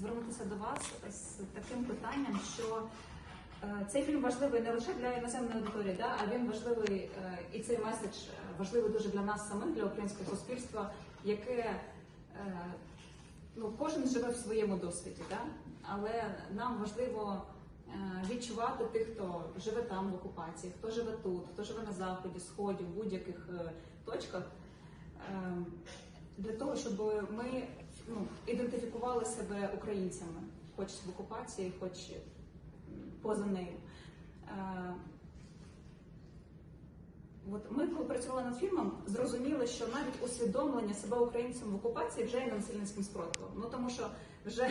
звернутися до вас з таким питанням, що е, цей фільм важливий не лише для іноземної аудиторії, да, а він важливий е, і цей меседж важливий дуже для нас самих, для українського суспільства, яке е, ну, кожен живе в своєму досвіді, да? але нам важливо відчувати тих, хто живе там в окупації, хто живе тут, хто живе на заході, сході, в будь-яких точках. Для того, щоб ми ну, ідентифікували себе українцями, хоч в окупації, хоч поза нею. Е, От ми, коли працювали над фільмом, зрозуміли, що навіть усвідомлення себе українцем в окупації вже є насильницьким спротивом. Ну тому що вже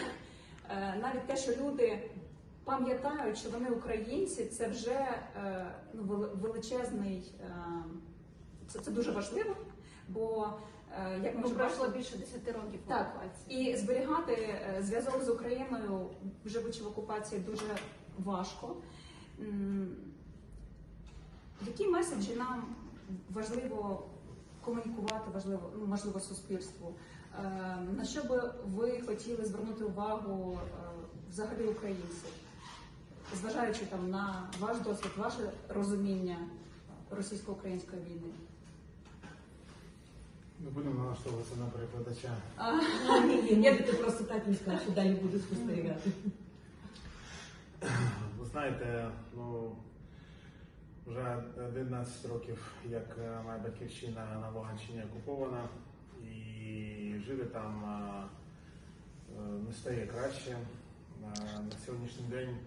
е, навіть те, що люди пам'ятають, що вони українці, це вже е, ну, величезний, е, це, це дуже важливо, бо як ми вже пройшло бачили, більше 10 років Так, окупації. і зберігати е, зв'язок з Україною, живучи в окупації, дуже важко. Які меседжі нам важливо комунікувати, важливо, ну, можливо, суспільству? Е, На що би ви хотіли звернути увагу е, взагалі українців, зважаючи там на ваш досвід, ваше розуміння російсько-української війни? Не будемо налаштовуватися на перекладача. А, ні, ні, можете просто так не сказати, що далі буду спостерігати. Ви знаєте, ну вже 11 років, як е, моя батьківщина на Луганщині окупована, і жити там е, е, не стає краще. На сьогоднішній день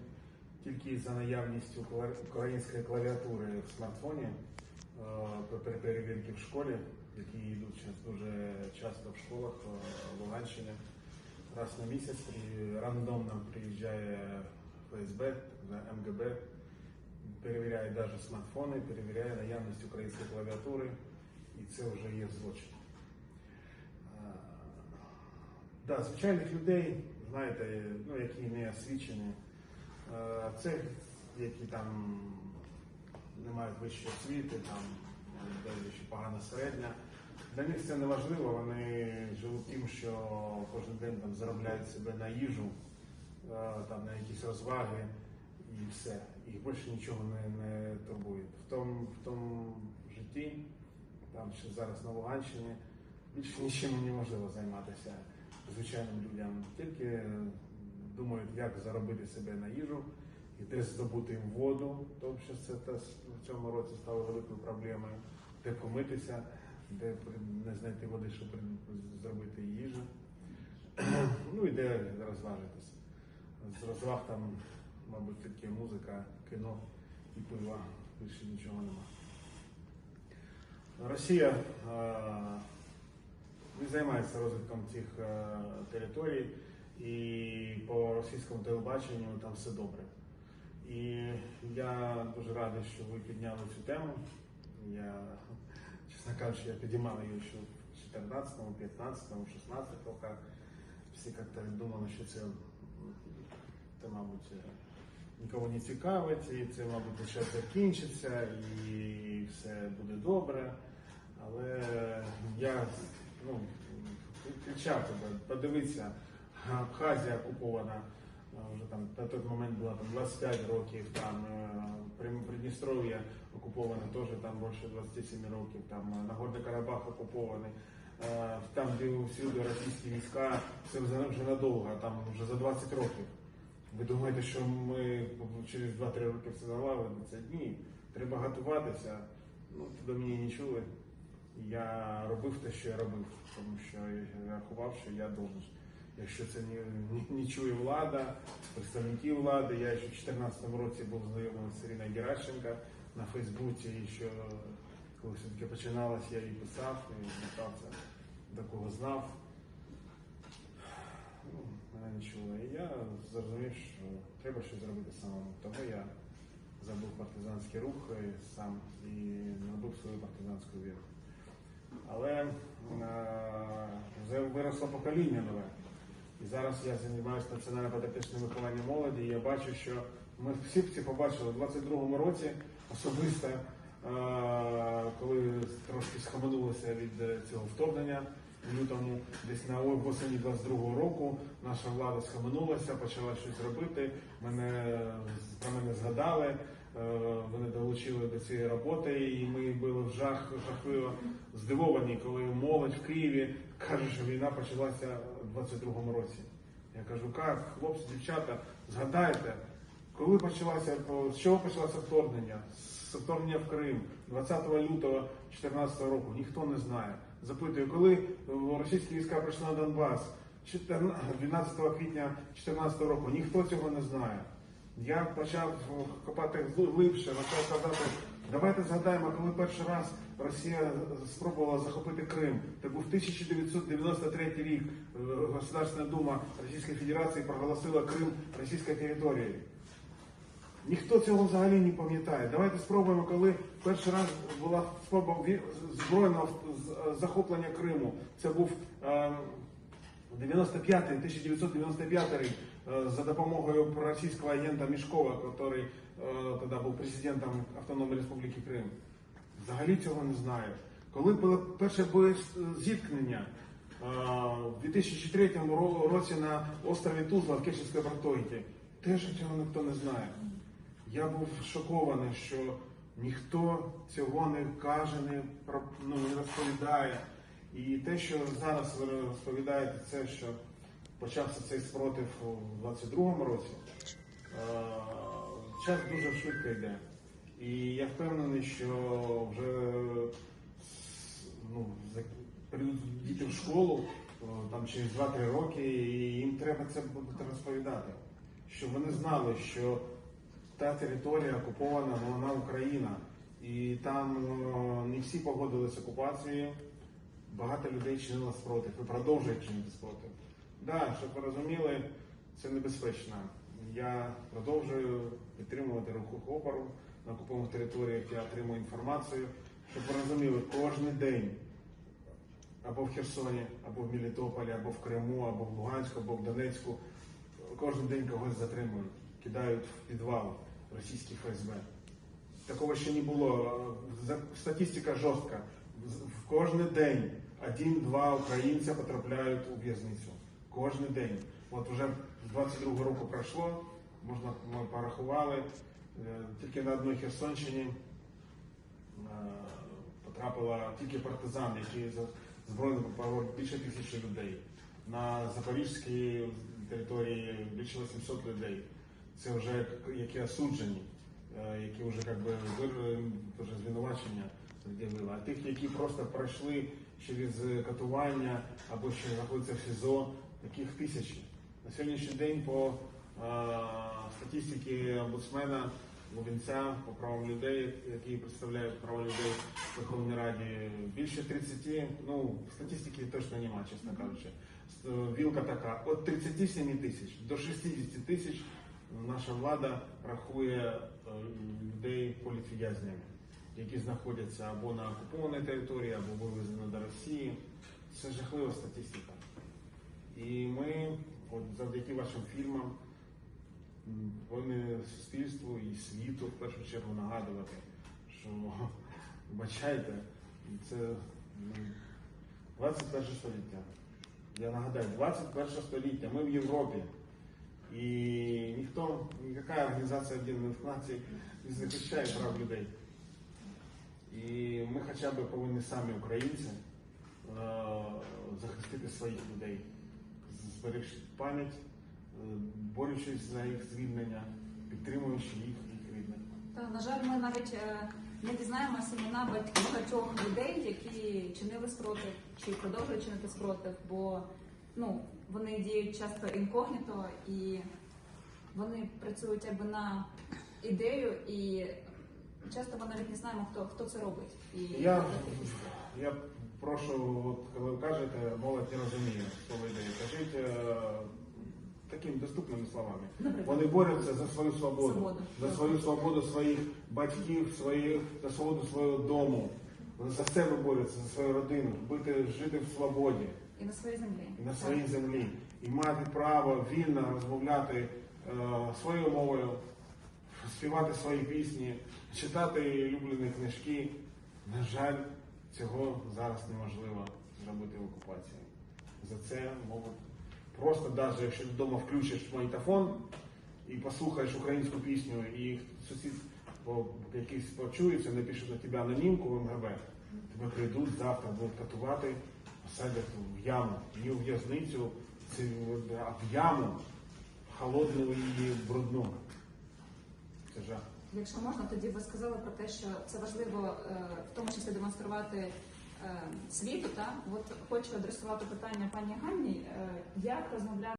тільки за наявністю української клавіатури в смартфоні при перевірки в школі, які йдуть дуже часто в школах е, Луганщини. Раз на місяць рандомно приїжджає ФСБ, МГБ, перевіряє навіть смартфони, перевіряє наявність української клавіатури, і це вже є злочин. Е, Да, звичайних людей, знаєте, ну, які не освічені, це які там не мають вищої освіти, там ще погана середня. Для них це не важливо, вони живуть тим, що кожен день там заробляють себе на їжу, е, там на якісь розваги і все. Їх більше нічого не, не турбує. В тому, в тому житті, там ще зараз на Луганщині, більше нічим неможливо займатися звичайним людям. Тільки думають, як заробити себе на їжу і де здобути їм воду, тому що це в цьому році стало великою проблемою, де помитися, де не знайти води, щоб зробити їжу. Ну і де розважитися. З розваг там, мабуть, тільки музика, кіно і пиво, більше нічого нема. Росія е, не займається розвитком цих е, територій, і по російському телебаченню там все добре. І я дуже радий, що ви підняли цю тему. Я, чесно я підіймав її ще в 14, 15, 16 роках. Всі як-то думали, що це, це, мабуть, е, нікого не цікавить, і це, мабуть, ще закінчиться, і все буде добре. Але я ну, кричав тебе, подивися, Абхазія окупована, вже там на той момент було там 25 років, там е, Придністров'я окуповане теж там більше 27 років, там е, Нагорний Карабах окупований. Е, Там, де всюди російські війська, це вже надовго, там вже за 20 років. Ви думаєте, що ми через 2-3 роки все налагодимо? Це ні. Треба готуватися. Ну, туди мені не чули. Я робив те, що я робив, тому що я рахував, що я должен. Якщо це не, не, чує влада, представники влади, я ще в 2014 році був знайомий з Іриною Геращенко на Фейсбуці, і що коли все-таки починалось, я їй писав і звертався до кого знав. Ну, мене не чули. І я зрозумів, що треба щось зробити самому. Тому я забув партизанський рух і сам і набув свою партизанську віру. Але е, вже виросло покоління нове. І зараз я займаюся національно-патріотичним вихованням молоді, і я бачу, що ми всі це побачили у 22-му році особисто, е, коли трошки схаменулося від е, цього вторгнення. в лютому, десь на осені 22-го року наша влада схаменулася, почала щось робити. Мене про мене згадали. е, Вони долучили до цієї роботи, і ми були в жах жахливо здивовані, коли молодь в Києві каже, що війна почалася у 22-му році. Я кажу, як, хлопці, дівчата, згадайте, коли почалося, з чого почалося вторгнення? З вторгнення в Крим 20 лютого 2014 року, ніхто не знає. Запитую, коли російські війська прийшли на Донбас? 12 квітня 2014 року, ніхто цього не знає. Я почав копати глибше, почав казати, давайте згадаємо, коли перший раз Росія спробувала захопити Крим. Це був 1993 рік. Государственна Дума Російської Федерації проголосила Крим російською територією. Ніхто цього взагалі не пам'ятає. Давайте спробуємо, коли перший раз була спроба збройного захоплення Криму. Це був е, 95 1995 рік е, за допомогою російського агента Мішкова, який е, тоді був президентом Автономної Республіки Крим. Взагалі цього не знаю. Коли було перше зіткнення в 2003 році на острові Тузла в Керченській протоїці, теж цього ніхто не знає. Я був шокований, що ніхто цього не каже, не, ну, не розповідає. І те, що зараз ви розповідаєте, це що почався цей спротив у 22-му році, е, час дуже швидко йде. І я впевнений, що вже ну, прийдуть діти в школу там через 2-3 роки, і їм треба це буде розповідати. Щоб вони знали, що та територія окупована, вона Україна. І там не всі погодилися окупацією. Багато людей чинило спротив і продовжують чинити спротив. Да, щоб ви розуміли, це небезпечно. Я продовжую підтримувати руху опору на окупованих територіях. Я отримую інформацію, щоб ви розуміли, кожен день або в Херсоні, або в Мелітополі, або в Криму, або в Луганську, або в Донецьку. Кожен день когось затримують, кидають в підвал російських ФСБ. Такого ще не було. За- Статистика жорстка. В кожен день один-два українця потрапляють у в'язницю. Кожен день. От вже з 22 року пройшло, можна ми порахували. е, Тільки на одній Херсонщині е, потрапило тільки партизан, які попало більше тисячі людей. На Запорізькій території більше 800 людей. Це вже які осуджені, е, які вже як би вир- вже звинувачення. А тих, які просто пройшли через катування або ще знаходяться в СІЗО, таких тисячі. На сьогоднішній день по е, статистиці омбудсмена Лубенця по правам людей, які представляють права людей в Верховній Раді, більше 30, ну статистики точно немає, чесно кажучи. С- Вілка така, від 37 тисяч до 60 тисяч наша влада рахує е, людей політв'язнями, які знаходяться або на окупованій території, або вивезені до Росії. Це жахлива статистика. І ми, от завдяки вашим фільмам, повинні суспільству і світу в першу чергу нагадувати, що вибачайте, це ну, 21 століття. Я нагадаю, 21 століття, ми в Європі. І ніхто, ніяка організація Об'єднаних Націй не захищає прав людей. Хоча б повинні самі українці е, захистити своїх людей, зберегши пам'ять, е, борючись за їх звільнення, підтримуючи їх, їх рідних. Та, на жаль, ми навіть е, не дізнаємося імена бать- багатьох людей, які чинили спротив чи продовжують чинити спротив, бо ну, вони діють часто інкогніто і вони працюють якби на ідею, і часто ми навіть не знаємо, хто, хто це робить. І Я, я прошу, от, коли ви кажете, молодь не розуміє слово ідеї. Кажіть е, такими доступними словами. Вони борються за свою свободу, Свободу. за свою свободу своїх батьків, своїх, за свободу свого дому. Вони за себе борються, за свою родину, бути, жити в свободі і на своїй землі. і на своїй землі. І мати право вільно розмовляти е, своєю мовою, співати свої пісні, читати улюблені книжки. На жаль, цього зараз неможливо зробити в окупації. За це можуть просто, навіть якщо вдома включиш магнітофон і послухаєш українську пісню, і сусід по- якийсь почується, напишуть на тебе анонімку в МГБ, тебе прийдуть завтра, будуть катувати, посадять в яму, не в в'язницю, а в яму холодну і брудну. Це жах. Якщо можна, тоді ви сказали про те, що це важливо е, в тому числі демонструвати е, світу. Та от хочу адресувати питання пані Ганні, е, як розмовляти.